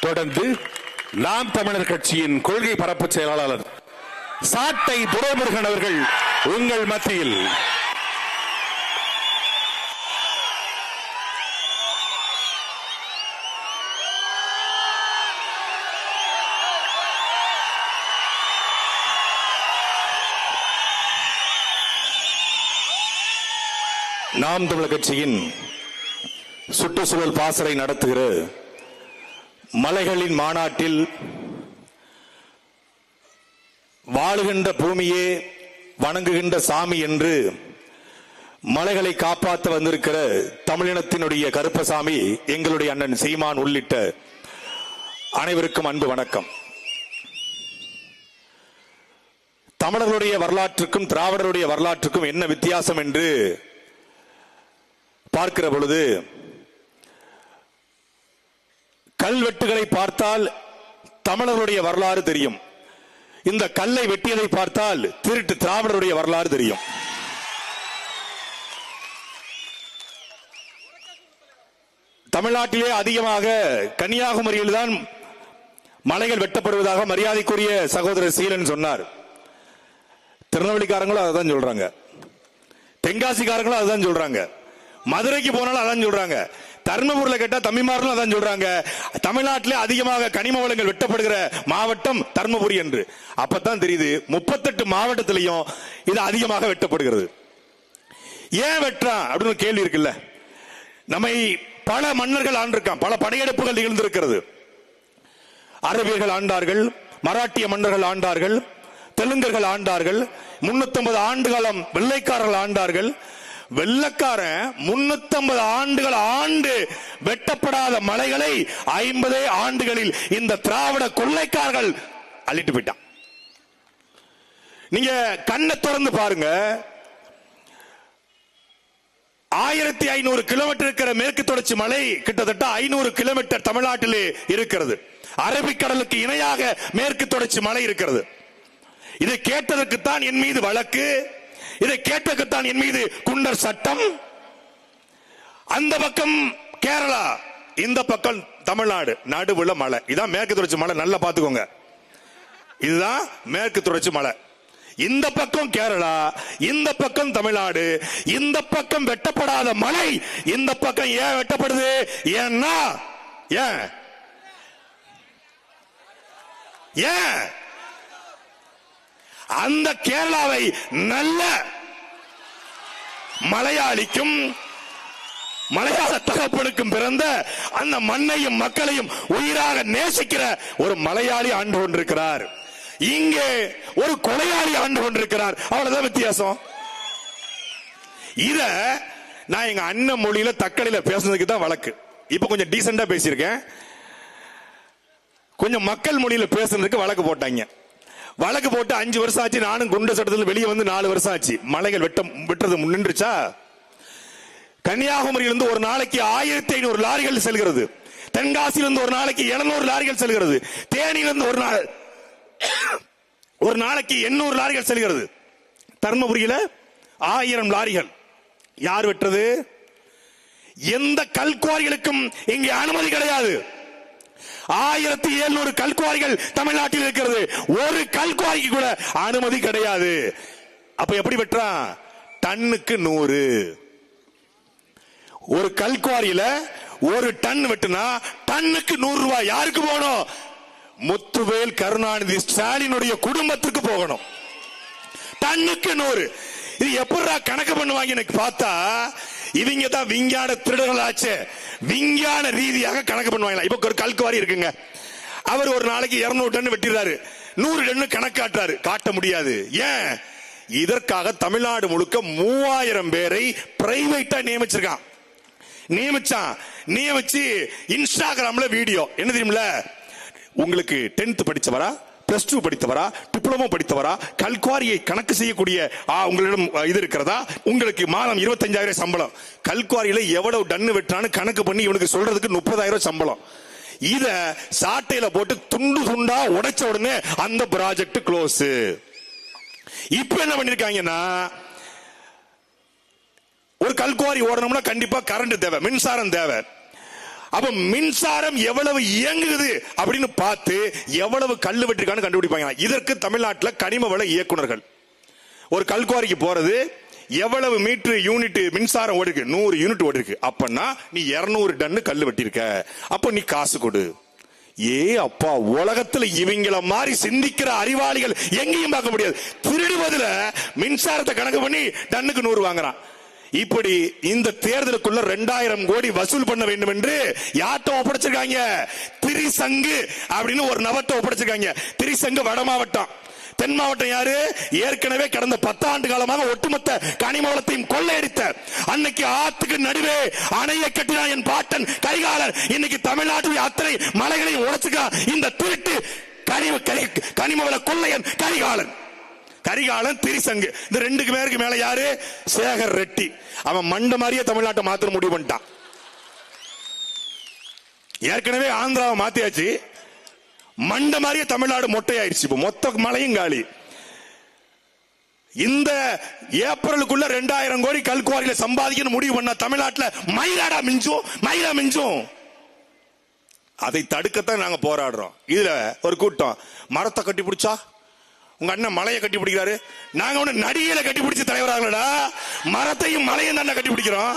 தொடர்ந்து நாம் தமிழர் கட்சியின் கொள்கை பரப்பு செயலாளர் சாட்டை துரைமுருகன் அவர்கள் உங்கள் மத்தியில். நாம் தமிழர் கட்சியின் சுற்றுச்சூழல் பாசறை நடத்துகிற மலைகளின் மாநாட்டில் வாழுகின்ற பூமியே வணங்குகின்ற சாமி என்று மலைகளை காப்பாற்ற வந்திருக்கிற தமிழினத்தினுடைய கருப்பசாமி எங்களுடைய அண்ணன் சீமான் உள்ளிட்ட அனைவருக்கும் அன்பு வணக்கம். தமிழர்களுடைய வரலாற்றுக்கும் திராவிடருடைய வரலாற்றுக்கும் என்ன வித்தியாசம் என்று பார்க்கிற பொழுது கல்வெட்டுகளை பார்த்தால் தமிழர்களுடைய வரலாறு தெரியும். இந்த கல்லை வெட்டியதை பார்த்தால் திருட்டு திராவிடருடைய வரலாறு தெரியும். தமிழ்நாட்டிலே அதிகமாக கன்னியாகுமரியில் தான் மலைகள் வெட்டப்படுவதாக மரியாதைக்குரிய சகோதரர் சீலன் சொன்னார். திருநெல்வேலிக்காரங்களும் அதான் சொல்றாங்க. தென்காசிக்காரங்களும் அதுதான் சொல்றாங்க. மதுரைக்கு போனாலும் அதான் சொல்றாங்க. தர்மபுரியில் கேட்டால் தம்பிமார்களும் அதான் சொல்றாங்க. தமிழ்நாட்டிலே அதிகமாக கனிம வளங்கள் வெட்டப்படுகிற மாவட்டம் தர்மபுரி என்று. அப்பதான் தெரியுது முப்பத்தெட்டு மாவட்டத்திலையும் இது அதிகமாக வெட்டப்படுகிறது. ஏன் வெட்டுறான் அப்படின்னு கேள்வி இருக்குல்ல. நம்மை பல மன்னர்கள் ஆண்டிருக்கான் பல படையெடுப்புகள் நிகழ்ந்திருக்கிறது. அரபியர்கள் ஆண்டார்கள் மராட்டிய மன்னர்கள் ஆண்டார்கள் தெலுங்கர்கள் ஆண்டார்கள் 350 ஆண்டு காலம் வெள்ளைக்காரர்கள் ஆண்டார்கள் வெள்ளக்காரன் 350 ஆண்டுகள் ஆண்டு வெட்டப்படாத மலைகளை ஐம்பதே ஆண்டுகளில் இந்த திராவிட கொள்ளைக்காரர்கள் அள்ளிட்டு போயிட்டான். நீங்க கண்ணை திறந்து பாருங்க. ஆயிரத்தி ஐநூறு கிலோமீட்டர் இருக்கிற மேற்கு தொடர்ச்சி மலை கிட்டத்தட்ட ஐநூறு கிலோமீட்டர் தமிழ்நாட்டிலே இருக்கிறது. அரபிக்கடலுக்கு இணையாக மேற்கு தொடர்ச்சி மலை இருக்கிறது. இதை கேட்டதற்குத்தான் என் மீது வழக்கு. இதை கேட்டதுக்குத்தான் என் மீது குண்டர் சட்டம். அந்த பக்கம் கேரளா இந்த பக்கம் தமிழ்நாடு நடுவுல மலை. இதான் மேற்கு தொடர்ச்சி மலை நல்லா பாத்துக்கோங்க இதுதான் மேற்கு தொடர்ச்சி மலை. இந்த பக்கம் கேரளா இந்த பக்கம் தமிழ்நாடு இந்த பக்கம் வெட்டப்படாத மலை இந்த பக்கம் ஏன் வெட்டப்படுது? ஏன்னா ஏன்? ஏன்? அந்த கேரளாவை நல்ல மலையாளிக்கும் மலையாள தகப்பனுக்கும் பிறந்த அந்த மண்ணையும் மக்களையும் உயிராக நேசிக்கிற ஒரு மலையாளி ஆண்டு கொண்டிருக்கிறார். இங்கே ஒரு கொலையாளி ஆண்டு கொண்டிருக்கிறார். அவ்வளவுதான் வித்தியாசம். இத நான் எங்க அண்ணன் மொழியில தக்கலையில பேசுனதுக்கு தான் வழக்கு. இப்ப கொஞ்சம் டீசெண்டா பேசியிருக்கேன். கொஞ்சம் மக்கள் மொழியில பேசுனதுக்கு வழக்கு போட்டாங்க. வழக்கு போட்டு அஞ்சு வருஷம் ஆச்சு நானும் குண்ட சட்டத்தில் வெளியே வந்து நாலு வருஷம் ஆச்சு. மலைகள் வெட்டம் வெட்டுறது நின்றுச்சா? கன்னியாகுமரியிலிருந்து ஒரு நாளைக்கு ஆயிரத்தி ஐநூறு லாரிகள் செல்கிறது. தென்காசியிலிருந்து ஒரு நாளைக்கு 700 லாரிகள் செல்கிறது. தேனியிலிருந்து ஒரு நாள் ஒரு நாளைக்கு எண்ணூறு லாரிகள் செல்கிறது. தர்மபுரியில ஆயிரம் லாரிகள். யார் வெட்டுறது? எந்த கல்குவாரிகளுக்கும் இங்கே அனுமதி கிடையாது. ஆயிரத்தி எழுநூறு கல்குவாரிகள் தமிழ்நாட்டில் இருக்கிறது. ஒரு கல்குவாரிக்கு கூட அனுமதி கிடையாது. அப்ப எப்படி வெட்டுறான் டன்னுக்கு நூறு. ஒரு கல்குவாரியில ஒரு டன் வெட்டுனா டன்னுக்கு நூறு ரூபாய் யாருக்கு போகணும்? முத்துவேல் கருணாநிதி ஸ்டாலினுடைய குடும்பத்துக்கு போகணும். டன்னுக்கு நூறு. இது எப்படா கணக்கு பண்ணுவாங்க எனக்கு பார்த்தா இவங்க தான் விஞ்ஞான திருடர்கள் ஆச்சு விஞ்ஞான ரீதியாக கணக்கு பண்ணுவாங்க இப்ப ஒரு கல்குவாரி இருக்குங்க. அவர் ஒரு நாளைக்கு 200 டன் வெட்டிடுறாரு. நூறு டன் கணக்காட்டாரு காட்ட முடியாது. ஏன்? இதற்காக தமிழ்நாடு முழுக்க மூவாயிரம் பேரை பிரைவேட்டா நியமிச்சிருக்கான். நியமிச்சான். நியமிச்சு இன்ஸ்டாகிராம்ல வீடியோ என்ன தெரியுமில உங்களுக்கு டென்த் படிச்சவரா? பிளஸ் டூ படித்தவரா டிப்ளமோ படித்தவரா கல்குவாரியை கணக்கு செய்யக்கூடிய உங்களிடம் இது இருக்கிறதா? உங்களுக்கு மாதம் இருபத்தஞ்சாயிரம் சம்பளம். கல்குவாரியில எவ்வளவு டன்னு வெட்டான்னு கணக்கு பண்ணி இவனுக்கு சொல்றதுக்கு முப்பதாயிரம் சம்பளம். இத சாட்டையில போட்டு துண்டு துண்டா உடைச்ச உடனே அந்த ப்ராஜெக்ட் க்ளோஸ் இப்ப என்ன பண்ணிருக்காங்கன்னா ஒரு கல்குவாரி ஓடணும்னா கண்டிப்பா கரண்ட் தேவை மின்சாரம் தேவை. அப்ப மின்சாரம் எவ்வளவு இயங்குது அப்படின்னு பார்த்து எவ்வளவு கல்லு வெட்டிருக்கான்னு கண்டுபிடிப்பாங்க. இதற்கு தமிழ்நாட்டில் கனிம வள இயக்குனர்கள் ஒரு கல்குவாரிக்கு போறது எவ்வளவு மீட்டர் யூனிட் மின்சாரம் ஓடிருக்கு? நூறு யூனிட் ஓடிருக்கு. அப்பன்னா நீ 200 டன்னு கல் வெட்டியிருக்க. அப்ப நீ காசு கொடு. ஏ அப்பா உலகத்துல இவங்கள மாதிரி சிந்திக்கிற அறிவாளிகள் எங்கேயும் பார்க்க முடியாது. திருடுவதுல மின்சாரத்தை கணக்கு பண்ணி டன்னுக்கு நூறு வாங்குறான். இப்படி இந்த தேர்தலுக்குள்ள ரெண்டாயிரம் கோடி வசூல் பண்ண வேண்டும் என்று யார்கிட்ட ஒப்படைச்சிருக்காங்க? திரிசங்கு அப்படின்னு ஒரு நபத்தை ஒப்படைச்சிருக்காங்க. திரிசங்கு வட மாவட்டம். தென் மாவட்டம் யாரு? ஏற்கனவே கடந்த பத்தாண்டு காலமாக ஒட்டுமொத்த கனிமவளத்தையும் கொள்ளையடித்த அன்னைக்கு ஆத்துக்கு நடுவே அணையை கட்டினான் என் பாட்டன் கரிகாலன் இன்னைக்கு தமிழ்நாட்டுடைய அத்தனை மலைகளையும் உடைச்சுக்கா இந்த திருட்டு கனிம கனிமவள கொள்ளையன் கரிகாலன். கரிகாலன் திரிசங்கு இந்த ரெண்டுக்கு பேருக்கு மேல யாரு? சேகர் ரெட்டி. அவன் மண்ட மாதிரியே தமிழ்நாட்டை மாத்திர முடிவு பண்ணிட்டான். ஏற்கனவே ஆந்திராவை மாத்தியாச்சு. மண்ட மாதிரியே தமிழ்நாடு மொட்டையாயிருச்சு இப்போ. மொத்த மலையும் காலி. இந்த ஏப்ரலுக்குள்ள ரெண்டாயிரம் கோடி கல்குவாரியில சம்பாதிக்கணும் முடிவு பண்ண தமிழ்நாட்டில் மயிலாடா மிஞ்சும் மயிலா மிஞ்சும். அதை தடுக்கத்தான் நாங்க போராடுறோம். இதுல ஒரு கூட்டம். மரத்தை கட்டி பிடிச்சா? உங்க அண்ணன் மலையை கட்டி பிடிக்கிறாரு. நாங்க ஒண்ணு நடிகையில கட்டி பிடிச்ச தலைவராங்களடா மரத்தையும் மலையும் தான் கட்டி பிடிக்கிறோம்.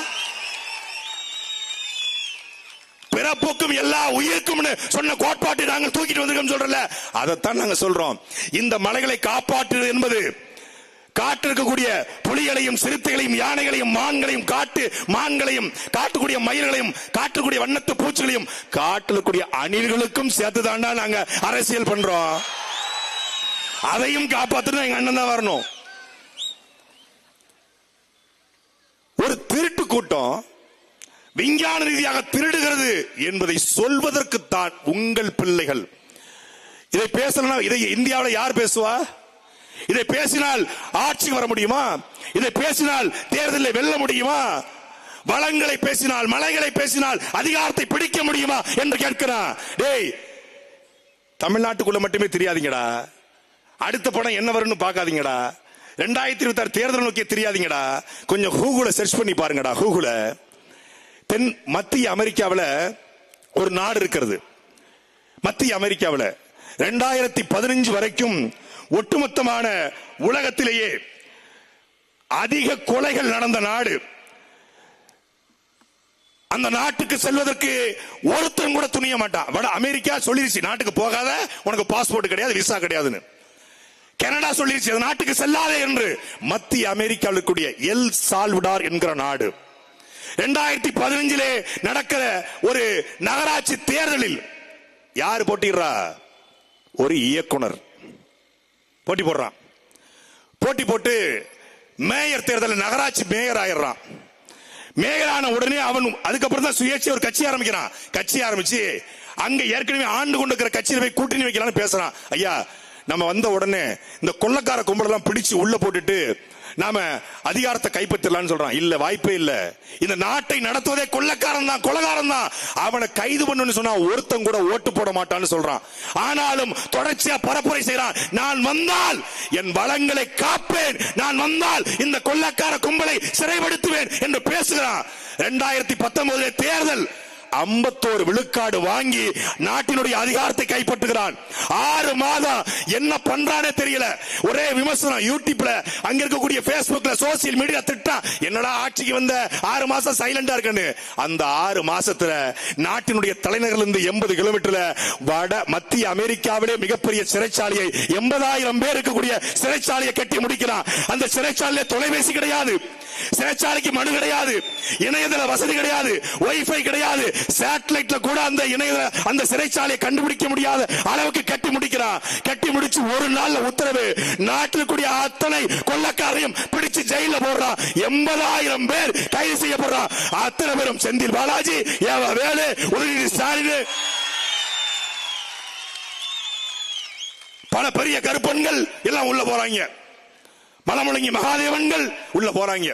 பிறப்புக்கும் எல்லா உயிருக்கும் சொன்ன கோட்பாட்டை நாங்கள் தூக்கிட்டு வந்திருக்கோம் சொல்றல அதைத்தான் நாங்க சொல்றோம். இந்த மலைகளை காப்பாற்றுவது என்பது காட்டு இருக்கக்கூடிய புலிகளையும் சிறுத்தைகளையும் யானைகளையும் மான்களையும் காட்டு மான்களையும் காட்டுக்கூடிய மயில்களையும் காட்டுக்கூடிய வண்ணத்து பூச்சிகளையும் காட்டில் இருக்கக்கூடிய அணில்களுக்கும் சேர்த்து நாங்க அரசியல் பண்றோம். அதையும் காப்பாத்தணும் எங்க அண்ணன் தான் வரணும். ஒரு திருட்டு கூட்டம் விஞ்ஞான ரீதியாக திருடுகிறது என்பதை சொல்வதற்குத்தான் உங்கள் பிள்ளைகள். இதை பேசலாம் இதை இந்தியாவில் யார் பேசுவா? இதை பேசினால் ஆட்சிக்கு வர முடியுமா? இதை பேசினால் தேர்தலில் வெல்ல முடியுமா? வளங்களை பேசினால் மலைகளை பேசினால் அதிகாரத்தை பிடிக்க முடியுமா? என்று கேட்கிறான். டேய் தமிழ்நாட்டுக்குள்ள மட்டுமே தெரியாதீங்கடா. அடுத்த படம் என்ன வரும்னு பார்க்காதீங்கடா. ரெண்டாயிரத்தி இருபத்தி ஆறு தேர்தல் நோக்கி தெரியாதீங்கடா. கொஞ்சம் கூகுள சர்ச் பண்ணி பாருங்கடா கூகுள தென் மத்திய அமெரிக்காவில் ஒரு நாடு இருக்கிறது. மத்திய அமெரிக்காவில். ரெண்டாயிரத்தி பதினஞ்சு வரைக்கும் ஒட்டுமொத்தமான உலகத்திலேயே அதிக கொலைகள் நடந்த நாடு. அந்த நாட்டுக்கு செல்வதற்கு ஒருத்தன் கூட துணிய மாட்டான். வட அமெரிக்கா சொல்லிருச்சு நாட்டுக்கு போகாத உனக்கு பாஸ்போர்ட் கிடையாது விசா கிடையாதுன்னு. கனடா சொல்லிருச்சு அந்த நாட்டுக்கு செல்லாதே என்று மத்திய அமெரிக்காவில் இருக்கக்கூடிய எல் சால்வடார் என்கிற நாடு. ரெண்டாயிரத்தி பதினஞ்சிலே நடக்கிற ஒரு நகராட்சி தேர்தலில் யார் போட்டிடுறா ஒரு இயக்குனர் போட்டி போடுறான். போட்டி போட்டு மேயர் தேர்தலில் நகராட்சி மேயர் ஆயிடுறான். மேயர் ஆன உடனே அவன் அதுக்கப்புறம் தான் சுயேட்சை ஒரு கட்சி ஆரம்பிக்கிறான். கட்சி ஆரம்பிச்சு அங்க ஏற்கனவே ஆண்டு கொண்டு இருக்கிற கட்சியில போய் கூட்டணி வைக்கலாம்னு பேசுறான். ஐயா நம்ம வந்த உடனே இந்த கொள்ளக்கார கும்பலெல்லாம் பிடிச்சு உள்ள போட்டுட்டு நாம அதிகாரத்தை கைப்பற்றலாம்னு சொல்றான். இல்ல வாய்ப்பே இல்ல. இந்த நாட்டை நடத்துவதே கொள்ளக்காரன் தான் கொலகாரன் தான். அவனை கைது பண்ணுன்னு சொன்னா ஒருத்தன் கூட ஓட்டு போட மாட்டான்னு சொல்றான். ஆனாலும் தொடர்ச்சியா பரப்புரை செய்யறான் நான் வந்தால் என் வளங்களை காப்பேன். நான் வந்தால் இந்த கொள்ளக்கார கும்பலை சிறைப்படுத்துவேன் என்று பேசுகிறான். ரெண்டாயிரத்தி பத்தொன்பதுல தேர்தல். ஐம்பத்தோரு விழுக்காடு வாங்கி நாட்டினுடைய அதிகாரத்தை கைப்பற்றுகிறான். ஆறு மாதம் என்ன பண்றானே தெரியல. ஒரே விமர்சனம் யூடியூப்ல அங்க இருக்கக்கூடிய பேஸ்புக்ல சோசியல் மீடியா திட்டா என்னடா ஆட்சிக்கு வந்த? ஆறு மாசம் சைலண்டா இருக்குன்னு. அந்த ஆறு மாசத்துல நாட்டினுடைய தலைநகர்ல இருந்து எண்பது கிலோமீட்டர்ல வட மத்திய அமெரிக்காவிலே மிகப்பெரிய சிறைச்சாலையை எண்பதாயிரம் பேர் இருக்கக்கூடிய சிறைச்சாலையை கட்டி முடிக்கிறான். அந்த சிறைச்சாலையில தொலைபேசி கிடையாது. சிறைச்சாலைக்கு மனு கிடையாது. இணையதள வசதி கிடையாது. ஒய்ஃபை கிடையாது. சேட்டலைட்ல கூட அந்த இணைய அந்த சிறைச்சாலையை கண்டுபிடிக்க முடியாத அளவுக்கு கட்டி முடிக்கிறான். கட்டி முடிச்சு ஒரு நாள்ல உத்தரவு. நாட்டில் கூடிய அத்தனை கொள்ளக்காரையும் பிடிச்சு ஜெயில போடுறான். எண்பதாயிரம் பேர் கைது செய்யப்படுறான். அத்தனை பேரும் செந்தில் பாலாஜி ஏவ வேலு உதயநிதி ஸ்டாலின். பல பெரிய கருப்பன்கள் எல்லாம் உள்ள போறாங்க. மலமுழங்கி மகாதேவன்கள் உள்ள போறாங்க.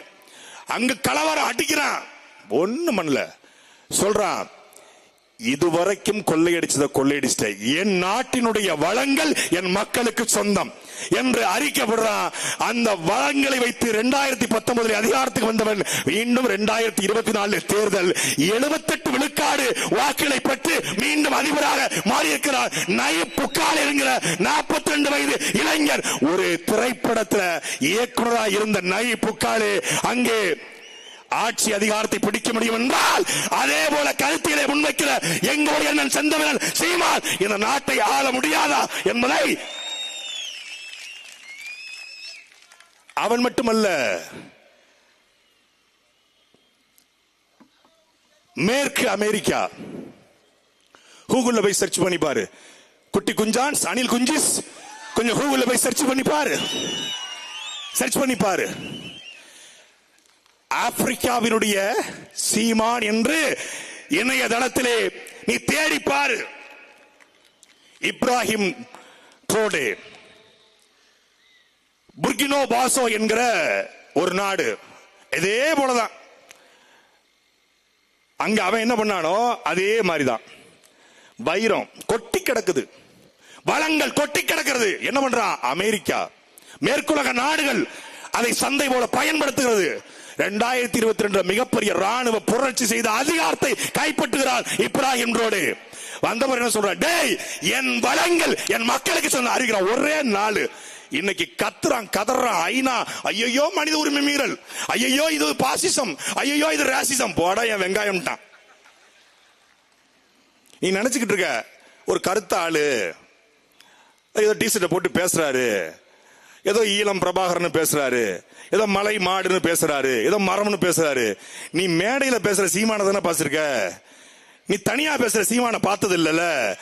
அங்க கலவரம் அடிக்கிறான். ஒண்ணு பண்ணல. சொல்றான் இதுவரைக்கும் கொள்ளையடிச்சதை கொள்ளையடிச்சிட்ட என் நாட்டினுடைய வளங்கள் என் மக்களுக்கு சொந்தம் என்று அறிக்கப்படுறான். அந்த வளங்களை வைத்து இரண்டாயிரத்தி பத்தொன்பதில் அதிகாரத்துக்கு வந்தவன் மீண்டும் இரண்டாயிரத்தி இருபத்தி நாலு தேர்தல் எழுபத்தெட்டு விழுக்காடு வாக்குகளை பெற்று மீண்டும் அதிபராக மாறியிருக்கிறார். நய புக்கால் என்கிற நாற்பத்தி ரெண்டு வயது இளைஞர் ஒரு திரைப்படத்துல இயக்குநராக இருந்த நய புக்காலு அங்கே ஆட்சி அதிகாரத்தை பிடிக்க முடியும் என்றால் அதே போல கருத்திலே முன்வைக்கிற எங்களுடைய அண்ணன் செந்தமிழன் சீமான் இந்த நாட்டை ஆள முடியாதா என்பதை அவன் மட்டுமல்ல மேற்கு அமெரிக்கா. கூகுள்ல போய் சர்ச் பண்ணி பாரு. குட்டி குஞ்சான்ஸ் அனில் குஞ்சிஸ். கொஞ்சம் கூகுள்ல போய் சர்ச் பண்ணி பாரு. சர்ச் பண்ணி பாரு. ஆப்பிரிக்காவினுடைய சீமான் என்று இணையதளத்திலே நீ தேடி பாரு இப்ராஹிம் ட்ரோடே புர்கினோ பாசோ என்கிற ஒரு நாடு. இதே போலதான். அங்க அவன் என்ன பண்ணானோ அதே மாதிரிதான். வைரம் கொட்டி கிடக்குது. வளங்கள் கொட்டி கிடக்கிறது. என்ன பண்றான்? அமெரிக்கா. மேற்குலக நாடுகள் அதை சந்தை போல பயன்படுத்துகிறது. ரெண்டாயிரத்தி இருபத்தி ரெண்டு மிகப்பெரிய ராணுவ புரட்சி செய்த அதிகாரத்தை கைப்பற்றுகிறார் இப்ராஹிம் ரோடு. வந்தவர் என்ன சொல்ற டேய் என் வளங்கள் என் மக்களுக்கு சொன்ன அறிகிறான் ஒரே நாள். இன்னைக்கு கத்துறான் கதறான் ஐநா. ஐயோ மனித உரிமை மீறல். ஐயோ இது பாசிசம். ஐயோ இது ராசிசம். போட என் வெங்காயம்ட்டான். நீ நினைச்சுக்கிட்டு இருக்க ஒரு கருத்த ஆளு ஏதோ டிஷர்ட்டை போட்டு பேசுறாரு. ஏதோ ஈழம் பிரபாகரன் பேசுறாரு. ஏதோ மலை மாடுன்னு பேசுறாரு. ஏதோ மரம்னு பேசுறாரு. நீ மேடையில பேசுற சீமான தானே பாசிருக்க நீ தனியா பேசுற சீமான பார்த்தது இல்லல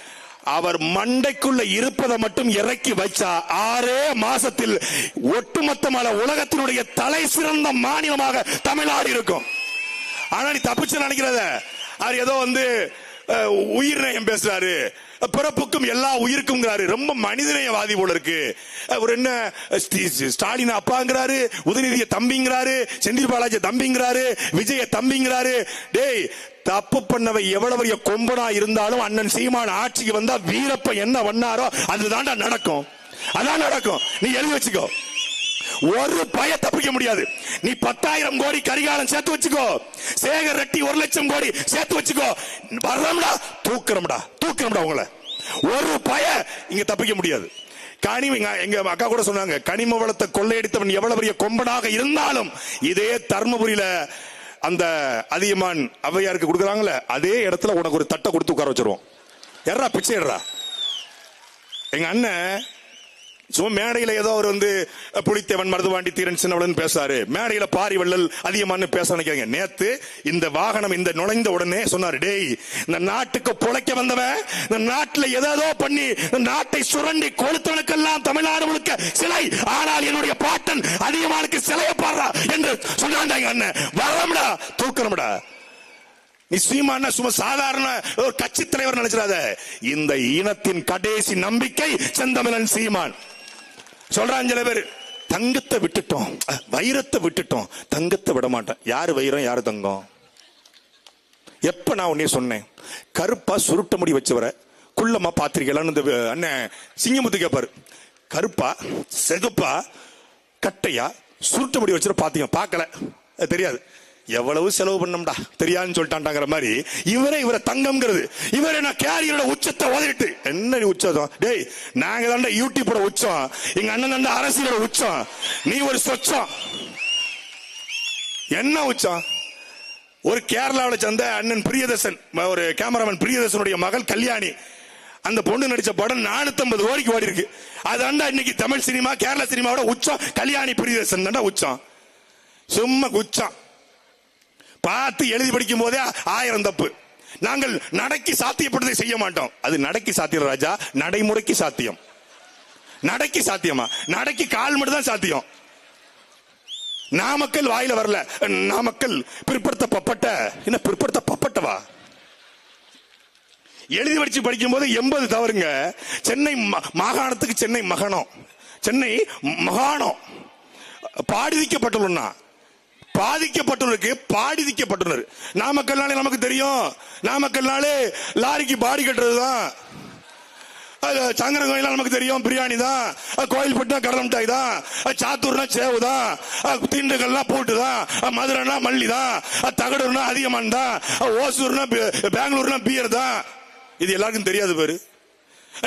அவர் மண்டைக்குள்ள இருப்பதை மட்டும் இறக்கி வச்சா ஆறே மாசத்தில் ஒட்டுமொத்தமான உலகத்தினுடைய தலை சிறந்த மாநிலமாக தமிழ்நாடு இருக்கும். ஆனா நீ தப்பிச்சு நினைக்கிறத. அவர் ஏதோ வந்து உயிர் நேயம் பேசுறாரு. பிறப்புக்கும் எல்லா உயிருக்கும்ங்கிறாரு. ரொம்ப மனிதநேயவாதி போல இருக்கு. அவர் என்ன ஸ்டாலின் அப்பாங்கிறாரு உதயநிதிய தம்பிங்கிறாரு செந்தில் பாலாஜி தம்பிங்கிறாரு விஜய தம்பிங்கிறாரு. டேய் தப்பு பண்ணவை எவ்வளவு பெரிய கொம்பனா இருந்தாலும் அண்ணன் சீமான ஆட்சிக்கு வந்தா வீரப்ப என்ன பண்ணாரோ அதுதான்டா நடக்கும். அதான் நடக்கும். நீ எழுதி வச்சுக்கோ. ஒரு பய தப்பிக்க முடியாது. நீ பத்தாயிரம் கோடி கரிகாலம் சேர்த்து வச்சுக்கோ. சேகர் ரெட்டி ஒரு லட்சம் கோடி சேர்த்து வச்சுக்கோ. வர்றோம்டா தூக்குறோம்டா தூக்குறோம்டா உங்களை. ஒரு பய இங்க தப்பிக்க முடியாது. கனிம எங்க- அக்கா கூட சொன்னாங்க கனிம வளத்தை கொள்ளையடித்தவன் எவ்வளவு பெரிய கொம்பனாக இருந்தாலும் இதே தர்மபுரியில அந்த அதியமான் அவையாருக்கு கொடுக்குறாங்களே அதே இடத்துல உனக்கு ஒரு தட்டை கொடுத்து உட்கார வச்சிருவோம். எர்ரா பிச்சை எங்க அண்ணன் சும்மா மேடையில ஏதோ அவர் வந்து புலித்தேவன் மருதுவாண்டி தீரன் சின்னவளன் பேசாரு மேடையில பாரி வள்ளல் அதிகமானு பேச நினைக்கிறீங்க நேத்து இந்த வாகனம் இந்த நுழைந்த உடனே சொன்னாரு டேய் இந்த நாட்டுக்கு பொழைக்க வந்தவன் இந்த நாட்டுல ஏதோ பண்ணி இந்த நாட்டை சுரண்டி கொளுத்தவனுக்கெல்லாம் தமிழ்நாடு முழுக்க சிலை. ஆனால் என்னுடைய பாட்டன் அதிகமானுக்கு சிலையை பாடுறா என்று சொன்னாங்க அண்ணன் வரம்டா தூக்கணும்டா. நீ சீமான சும்மா சாதாரண ஒரு கட்சி தலைவர் நினைச்சிடாத. இந்த இனத்தின் கடைசி நம்பிக்கை செந்தமிழன் சீமான். சொல்றான் சில பேர் தங்கத்தை விட்டுட்டோம். வைரத்தை விட்டுட்டோம். தங்கத்தை விட மாட்டேன் யாரு வைரம் யாரு தங்கம்? எப்ப நான் உன்னே சொன்னேன்? கருப்பா சுருட்ட முடி வச்சவரை குள்ளமா பாத்திரிக்கலான்னு இந்த அண்ணன் சிங்கமுத்து கேப்பாரு. கருப்பா செகுப்பா கட்டையா சுருட்ட முடி வச்சுட்டு பாத்தீங்க. பார்க்கல. அது தெரியாது. எவ்வளவு செலவு பண்ணோம்டா? தெரியாதுன்னு சொல்லிட்டான்டாங்கிற மாதிரி இவரே இவரை தங்கம்ங்கிறது. இவரே நான் கேரியரோட உச்சத்தை உதறிட்டு என்ன நீ உச்சம் டேய் நாங்க தாண்டா யூடியூபோட உச்சம். எங்க அண்ணன் தாண்டா அரசியலோட உச்சம். நீ ஒரு சொச்சம். என்ன உச்சம்? ஒரு கேரளாவில் சேர்ந்த அண்ணன் பிரியதர்சன் ஒரு கேமராமேன் பிரியதர்சனுடைய மகள் கல்யாணி. அந்த பொண்ணு நடிச்ச படம் 450 கோடிக்கு ஓடி இருக்கு அதாண்டா இன்னைக்கு தமிழ் சினிமா கேரள சினிமாவோட உச்சம். கல்யாணி பிரியதர்சன் தாண்டா உச்சம். சும்மா உச்சம் பார்த்து எழுதி படிக்கும் போதே ஆயிரம் தப்பு. நாங்கள் நடைக்கு சாத்தியப்பட்டதை செய்ய மாட்டோம். அது நடைக்கு சாத்தியம் ராஜா நடைமுறைக்கு சாத்தியம். நடைக்கு சாத்தியமா? நடைக்கு கால் மட்டும் தான் சாத்தியம். நாமக்கல் வாயில வரல. நாமக்கல் பிற்படுத்தப்பட்ட என்ன பிற்படுத்தப்பட்டவா? எழுதி படிச்சு படிக்கும் போது எண்பது தவறுங்க. சென்னை ம- மாகாணத்துக்கு சென்னை மகனம் சென்னை மகாணம். பாடுவிக்கப்பட்டுள்ளா பாதிக்கப்பட்டவருக்கு பாடிதிக்கப்பட்டனர் நாமக்கல்னாலே நமக்கு தெரியும். நாமக்கல்னாலே லாரிக்கு பாடி கட்டுறதுதான். அது சங்கரன் கோயில் நமக்கு தெரியும். பிரியாணி தான் கோயில் பட்டினா கடலை மிட்டாய் தான் சாத்தூர்னா சேவு தான் அது திண்டுக்கல்னா பூட்டு தான் மதுரைனா மல்லி தான் தகடூர்னா அதிகமான் தான் ஓசூர்னா பெங்களூர்னா பியர் தான் இது எல்லாருக்கும் தெரியாது பேரு.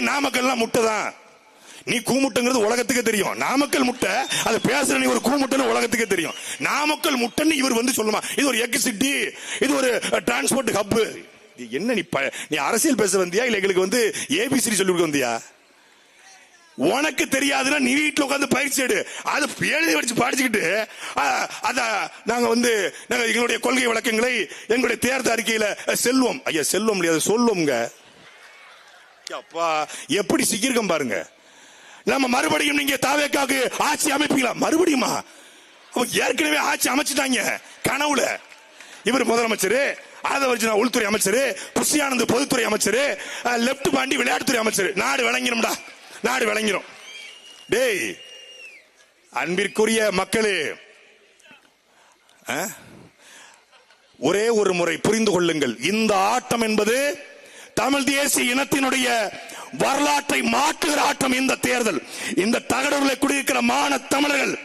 நாமக்கல்லாம் முட்டை தான் நீ கூமுட்டைங்கிறது உலகத்துக்கே தெரியும். நாமக்கல் முட்டை அது பேசுற நீ ஒரு கூமுட்டைன்னு உலகத்துக்கே தெரியும். நாமக்கல் முட்டைன்னு இவர் வந்து சொல்லுமா. இது ஒரு எக் சிட்டி இது ஒரு டிரான்ஸ்போர்ட் ஹப் என்ன நீ ப- நீ அரசியல் பேச வந்தியா? இல்ல எங்களுக்கு வந்து ஏபிசிடி சொல்லி கொடுக்க வந்தியா? உனக்கு தெரியாதுன்னா நீ வீட்டுல உட்காந்து பயிற்சி எடு. அது எழுதி வச்சு படிச்சுக்கிட்டு அத நாங்க வந்து நாங்க எங்களுடைய கொள்கை வழக்கங்களை எங்களுடைய தேர்தல் அறிக்கையில செல்வோம். ஐயா செல்வோம் முடியாது சொல்லுவோங்க அப்பா எப்படி சிக்கியிருக்கேன் பாருங்க. நம்ம மறுபடியும் நீங்க தாவேக்காக்கு ஆட்சி அமைப்பீங்களா? மறுபடியுமா? ஏற்கனவே ஆட்சி அமைச்சிட்டாங்க கனவுல. இவர் முதலமைச்சர் ஆதவர்ஜனா உள்துறை அமைச்சர் புஷியானந்த் பொதுத்துறை அமைச்சர் லெப்ட் பாண்டி விளையாட்டுத்துறை அமைச்சர். நாடு விளங்கிடும்டா. நாடு விளங்கிடும். டேய் அன்பிற்குரிய மக்களே ஆ? ஒரே ஒரு முறை புரிந்து கொள்ளுங்கள். இந்த ஆட்டம் என்பது தமிழ் தேசிய இனத்தினுடைய வரலாற்றை மாற்றுகிற ஆட்டம் இந்த தேர்தல். இந்த தகடூர்ல குடியிருக்கிற மான தமிழர்கள்.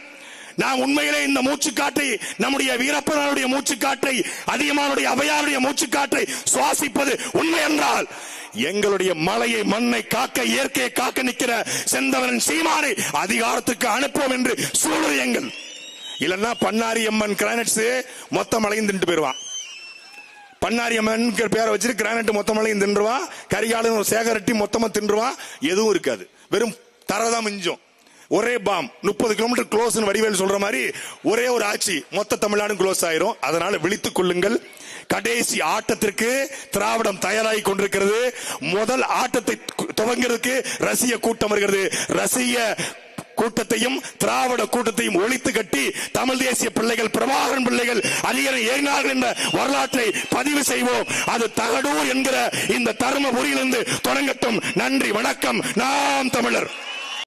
நான் உண்மையிலே இந்த மூச்சுக்காற்றை நம்முடைய வீரப்பனுடைய மூச்சுக்காற்றை அதிகமானுடைய அவையாருடைய மூச்சுக்காற்றை சுவாசிப்பது உண்மை என்றால் எங்களுடைய மலையை மண்ணை காக்க இயற்கையை காக்க நிற்கிற செந்தவரன் சீமானை அதிகாரத்துக்கு அனுப்புவோம் என்று சூழலியங்கள் இல்லைன்னா பன்னாரி அம்மன் கிரானைட்ஸ் மொத்தம் மலையும் போயிடுவான். போயிருவான் பேரை வச்சுட்டு கிரானைட் மொத்த மலையும் தின்றுவான் கரிகாலன் ஒரு சேகரட்டி மொத்தமா தின்றுவான் எதுவும் இருக்காது. வெறும் தரதான் மிஞ்சும். ஒரே பாம் முப்பது கிலோமீட்டர் க்ளோஸ் வடிவேல் சொல்ற மாதிரி ஒரே ஒரு ஆட்சி மொத்த தமிழ்நாடும் க்ளோஸ் ஆயிரும். அதனால விழித்துக் கொள்ளுங்கள். கடைசி ஆட்டத்திற்கு திராவிடம் தயாராகி கொண்டிருக்கிறது. முதல் ஆட்டத்தை துவங்கிறதுக்கு ரசிய கூட்டம் வருகிறது. ரசிய கூட்டத்தையும் திராவிட கூட்டத்தையும் ஒழித்து கட்டி தமிழ் தேசிய பிள்ளைகள் பிரபாகரன் பிள்ளைகள் அதிகாரம் ஏறினார்கள் என்ற வரலாற்றை பதிவு செய்வோம். அது தகடூர் என்கிற இந்த தருமபுரியிலிருந்து தொடங்கட்டும். நன்றி வணக்கம். நாம் தமிழர்.